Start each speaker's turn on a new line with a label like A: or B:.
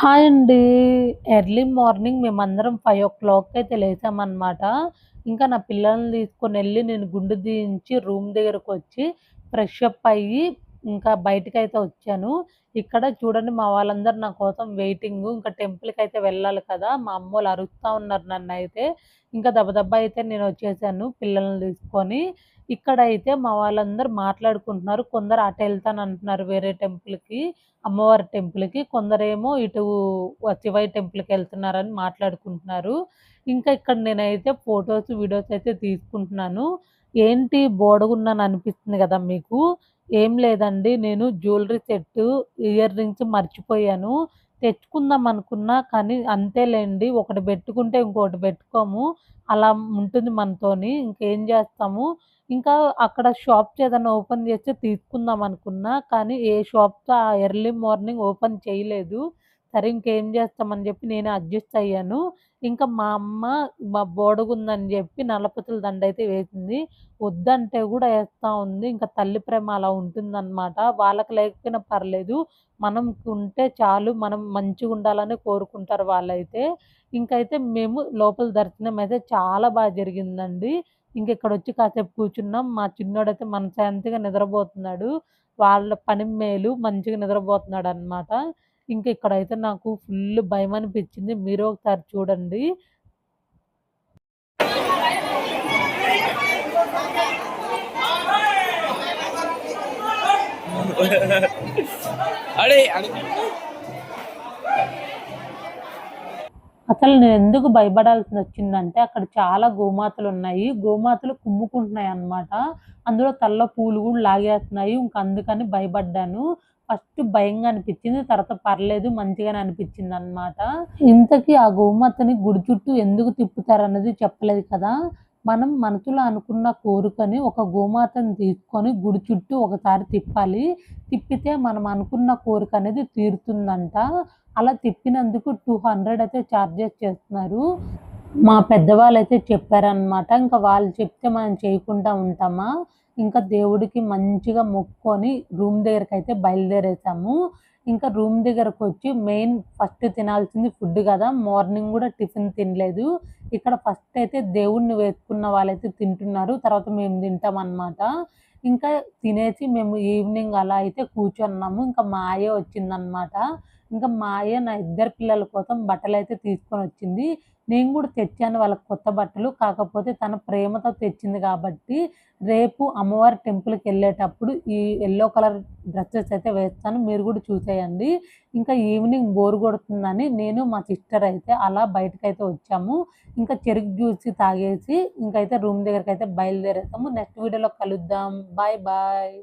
A: Hi అండి. Early morning మేమందరం 5:00కి అయితే లేసామనమాట. ఇంకా నా పిల్లల్ని తీసుకొని వెళ్ళి నేను గుండు తీయించి రూమ్ దగ్గరకొచ్చి ఫ్రెష్ అప్ అయ్యి ఇంకా బయటికైతే వచ్చాను. ఇక్కడ చూడండి మా వాళ్ళందరూ నా కోసం వెయిటింగ్ ఇంకా టెంపుల్కి అయితే వెళ్ళాలి కదా! మా అమ్మోళ్ళు అరుస్తూ ఉన్నారు నన్ను అయితే ఇంకా దబదబా అయితే నేను వచ్చేసాను పిల్లల్ని తీసుకొని. ఇక్కడైతే మా వాళ్ళందరూ మాట్లాడుకుంటున్నారు. కొందరు అటు వెళ్తానంటున్నారు వేరే టెంపుల్‌కి, అమ్మవారి టెంపుల్‌కి. కొందరేమో ఇటు శివయ్య టెంపుల్కి వెళ్తున్నారని మాట్లాడుకుంటున్నారు. ఇంకా ఇక్కడ నేనైతే ఫోటోస్, వీడియోస్ అయితే తీసుకుంటున్నాను. ఏంటి బోడగున్నాను అనిపిస్తుంది కదా మీకు. ఏం లేదండి నేను జ్యువెలరీ సెట్టు, ఇయర్ రింగ్స్ మర్చిపోయాను. తెచ్చుకుందాం అనుకున్నా కానీ అంతేలేండి ఒకటి పెట్టుకుంటే ఇంకోటి పెట్టుకోము అలా ఉంటుంది మనతోని. ఇంకేం చేస్తాము ఇంకా అక్కడ షాప్స్ ఏదైనా ఓపెన్ చేస్తే తీసుకుందాం అనుకున్నా. కానీ ఏ షాప్తో ఆ ఎర్లీ మార్నింగ్ ఓపెన్ చేయలేదు. సరే ఇంకేం చేస్తామని చెప్పి నేను అడ్జస్ట్ అయ్యాను. ఇంకా మా అమ్మ మా బోడగుందని చెప్పి నలపతుల దండ అయితే వేసింది. వద్దంటే కూడా వేస్తూ ఉంది. ఇంకా తల్లి ప్రేమ అలా ఉంటుందనమాట. వాళ్ళకి లేకపోయినా పర్లేదు. మనం ఉంటే చాలు. మనం మంచిగా ఉండాలని కోరుకుంటారు వాళ్ళైతే. ఇంకైతే మేము లోపల దర్శనం అయితే చాలా బాగా జరిగిందండి. వచ్చి కాసేపు కూర్చున్నాం. మా చిన్నోడైతే మనశ్శాంతిగా నిద్రబోతున్నాడు. వాళ్ళ పని మేలు మంచిగా నిద్రబోతున్నాడనమాట. ఇంక ఇక్కడైతే నాకు ఫుల్లు భయమనిపిచ్చింది. మీరు ఒకసారి చూడండి.
B: అడే అడే
A: అసలు నేనెందుకు భయపడాల్సినొచ్చిందంటే అక్కడ చాలా గోమాతలున్నాయి. గోమాతలు కుమ్ముకుంటున్నాయన్నమాట. అందులో తలలో పూలు గూడా లాగేస్తున్నాయి. ఇంక అందుకని భయపడ్డాను. ఫస్ట్ భయంగా అనిపించింది తర్వాత పర్లేదు మంచిగానే అనిపించింది అనమాట ఇంతకీ ఆ గోమాతని గుడి చుట్టూ ఎందుకు తిప్పుతారన్నది చెప్పలేదు కదా! మనం మనసులో అనుకున్న కోరికని ఒక గోమాతని తీసుకొని గుడి చుట్టూ ఒకసారి తిప్పాలి. తిప్పితే మనం అనుకున్న కోరిక అనేది తీరుతుందంట. అలా తిప్పినందుకు 200 అయితే చార్జెస్ చేస్తున్నారు. మా పెద్దవాళ్ళు అయితే చెప్పారనమాట. ఇంకా వాళ్ళు చెప్తే మనం చేయకుండా ఉంటామా? ఇంకా దేవుడికి మంచిగా మొక్కుకొని రూమ్ దగ్గరకైతే బయలుదేరేసాము. ఇంకా రూమ్ దగ్గరకొచ్చి మెయిన్ ఫస్ట్ తినాల్సింది ఫుడ్ కదా మార్నింగ్ కూడా టిఫిన్ తినలేదు. ఇక్కడ ఫస్ట్ అయితే దేవుడిని వేసుకున్న వాళ్ళైతే తింటున్నారు. తర్వాత మేము తింటామనమాట. ఇంకా తినేసి మేము ఈవినింగ్ అలా అయితే కూర్చున్నాము. ఇంకా మా వచ్చిందనమాట. ఇంకా మా అయ్య నా ఇద్దరు పిల్లల కోసం బట్టలు అయితే తీసుకొని వచ్చింది నేను కూడా తెచ్చాను వాళ్ళకి కొత్త బట్టలు. కాకపోతే తన ప్రేమతో తెచ్చింది కాబట్టి రేపు అమ్మవారి టెంపుల్కి వెళ్ళేటప్పుడు ఈ ఎల్లో కలర్ డ్రెస్సెస్ అయితే వేస్తాను. మీరు కూడా చూసేయండి. ఇంకా ఈవినింగ్ బోర్ కొడుతుందని నేను మా సిస్టర్ అయితే అలా బయటకైతే వచ్చాము. ఇంకా చెరుకు జ్యూస్ తాగేసి ఇంకైతే రూమ్ దగ్గరకైతే బయలుదేరేస్తాము నెక్స్ట్ వీడియోలో కలుద్దాం. Bye bye.